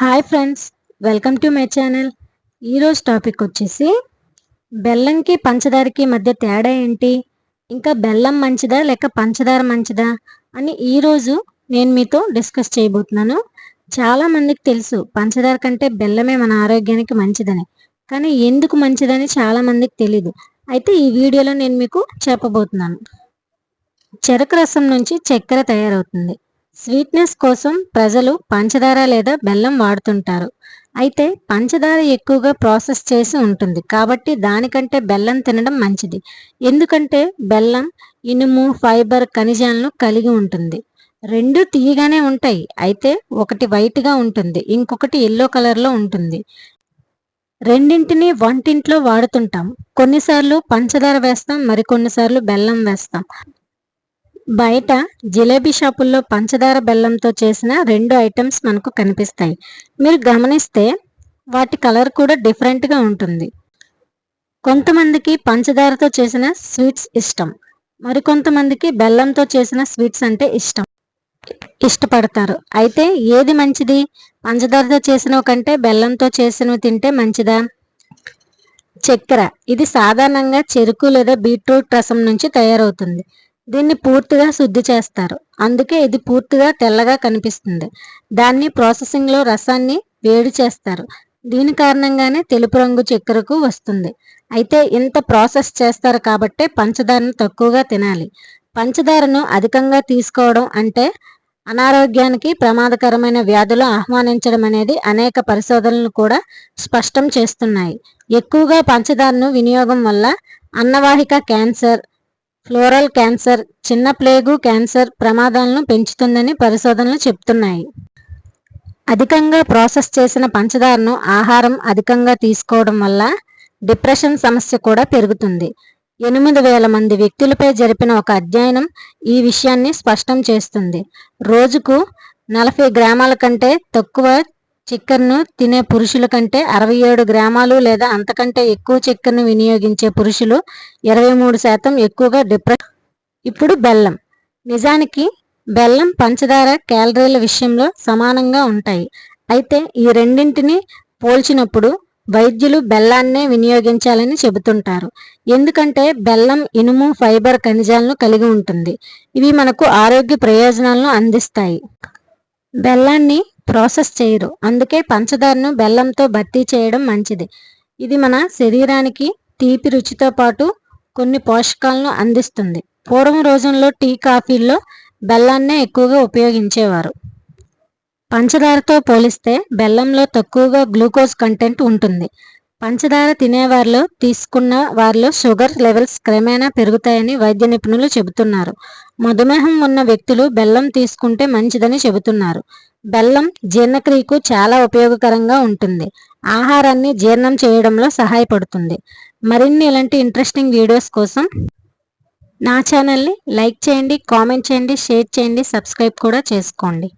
Hi friends welcome to my channel ఈరోజు topic వచ్చేసి బెల్లంకి పంచదారకి మధ్య తేడా ఏంటి? ఇంకా బెల్లం మంచిదా లేక పంచదార మంచిదా అని ఈరోజు నేను మీతో డిస్కస్ చేయబోతున్నాను. చాలా మందికి తెలుసు పంచదార కంటే బెల్లమే మన ఆరోగ్యానికి మంచిదని. కానీ ఎందుకు మంచిదని చాలా మందికి తెలీదు. అయితే ఈ వీడియోలో నేను మీకు చెప్పబోతున్నాను. చెరకు రసం నుంచి చక్కెర తయారవుతుంది. స్వీట్నెస్ కోసం ప్రజలు పంచదార లేదా బెల్లం వాడుతుంటారు. అయితే పంచదార ఎక్కువగా ప్రాసెస్ చేసి ఉంటుంది. కాబట్టి దానికంటే బెల్లం తినడం మంచిది. ఎందుకంటే బెల్లం ఇనుము ఫైబర్ ఖనిజాలను కలిగి ఉంటుంది. రెండు తీయగానే ఉంటాయి. అయితే ఒకటి వైట్గా ఉంటుంది. ఇంకొకటి ఎల్లో కలర్లో ఉంటుంది. రెండింటిని వంటింట్లో వాడుతుంటాం. కొన్నిసార్లు పంచదార వేస్తాం. మరికొన్నిసార్లు బెల్లం వేస్తాం. బయట జిలేబీ షాపుల్లో పంచదార బెల్లంతో చేసిన రెండు ఐటమ్స్ మనకు కనిపిస్తాయి. మీరు గమనిస్తే వాటి కలర్ కూడా డిఫరెంట్గా ఉంటుంది. కొంతమందికి పంచదారతో చేసిన స్వీట్స్ ఇష్టం. మరికొంతమందికి బెల్లంతో చేసిన స్వీట్స్ అంటే ఇష్టం. ఇష్టపడతారు. అయితే ఏది మంచిది? పంచదారతో చేసినవి కంటే బెల్లంతో చేసినవి తింటే మంచిదా? చక్కెర. ఇది సాధారణంగా చెరుకు లేదా బీట్రూట్ రసం నుంచి తయారవుతుంది. దీన్ని పూర్తిగా శుద్ధి చేస్తారు. అందుకే ఇది పూర్తిగా తెల్లగా కనిపిస్తుంది. దాన్ని ప్రాసెసింగ్లో రసాన్ని వేడి చేస్తారు. దీని కారణంగానే తెలుపు రంగు చక్కెరకు వస్తుంది. అయితే ఇంత ప్రాసెస్ చేస్తారు కాబట్టే పంచదారను తక్కువగా తినాలి. పంచదారను అధికంగా తీసుకోవడం అంటే అనారోగ్యానికి ప్రమాదకరమైన వ్యాధులు ఆహ్వానించడం అనేది అనేక పరిశోధనలు కూడా స్పష్టం చేస్తున్నాయి. ఎక్కువగా పంచదారను వినియోగం వల్ల అన్నవాహిక క్యాన్సర్ ఫ్లోరల్ క్యాన్సర్ చిన్న ప్లేగు క్యాన్సర్ ప్రమాదాలను పెంచుతుందని పరిశోధనలు చెప్తున్నాయి. అధికంగా ప్రాసెస్ చేసిన పంచదారను ఆహారం అధికంగా తీసుకోవడం వల్ల డిప్రెషన్ సమస్య కూడా పెరుగుతుంది. ఎనిమిది వేల మంది వ్యక్తులపై జరిపిన ఒక అధ్యయనం ఈ విషయాన్ని స్పష్టం చేస్తుంది. రోజుకు నలభై గ్రామాల కంటే తక్కువ చక్కెరను తినే పురుషుల కంటే అరవై ఏడు గ్రామాలు లేదా అంతకంటే ఎక్కువ చక్కెరను వినియోగించే పురుషులు ఇరవై మూడు శాతం ఎక్కువగా డిప్రెస్ ఇప్పుడు బెల్లం. నిజానికి బెల్లం పంచదార క్యాలరీల విషయంలో సమానంగా ఉంటాయి. అయితే ఈ రెండింటిని పోల్చినప్పుడు వైద్యులు బెల్లాన్నే వినియోగించాలని చెబుతుంటారు. ఎందుకంటే బెల్లం ఇనుము ఫైబర్ ఖనిజాలను కలిగి ఉంటుంది. ఇవి మనకు ఆరోగ్య ప్రయోజనాలను అందిస్తాయి. బెల్లాన్ని ప్రాసెస్ చేయరు. అందుకే పంచదారను బెల్లంతో భర్తీ చేయడం మంచిది. ఇది మన శరీరానికి తీపి రుచితో పాటు కొన్ని పోషకాలను అందిస్తుంది. పూర్వం రోజుల్లో టీ కాఫీల్లో బెల్లాన్నే ఎక్కువగా ఉపయోగించేవారు. పంచదారతో పోలిస్తే బెల్లంలో తక్కువగా గ్లూకోజ్ కంటెంట్ ఉంటుంది. పంచదార తినేవారిలో తీసుకున్న వారిలో షుగర్ లెవెల్స్ క్రమేణా పెరుగుతాయని వైద్య నిపుణులు చెబుతున్నారు. మధుమేహం ఉన్న వ్యక్తులు బెల్లం తీసుకుంటే మంచిదని చెబుతున్నారు. బెల్లం జీర్ణక్రియకు చాలా ఉపయోగకరంగా ఉంటుంది. ఆహారాన్ని జీర్ణం చేయడంలో సహాయపడుతుంది. మరిన్ని ఇలాంటి ఇంట్రెస్టింగ్ వీడియోస్ కోసం నా ఛానల్ని లైక్ చేయండి కామెంట్ చేయండి షేర్ చేయండి సబ్స్క్రైబ్ కూడా చేసుకోండి.